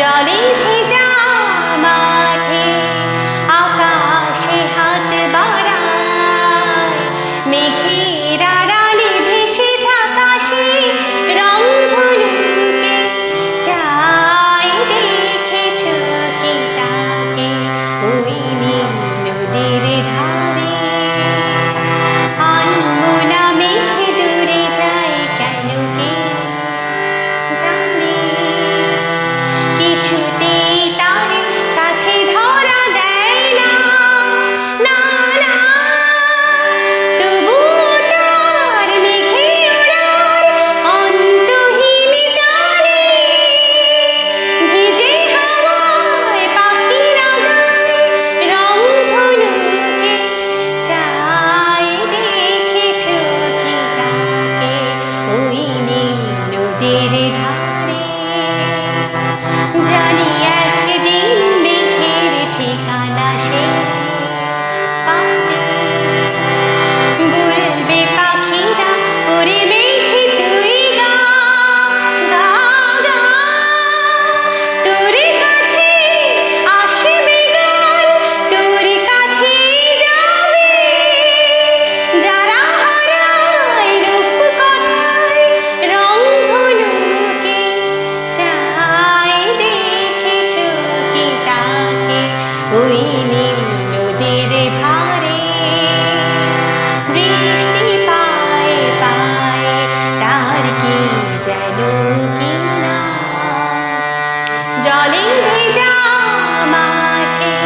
জলে ভেজা तेरे धाम ওই নীল নদীর ধারে বৃষ্টি পায় পায়, তার কি যেন কিনা? জলে ভেজা মাঠে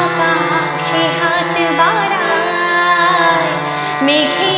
আকাশে হাত বাড়ায়, মেঘে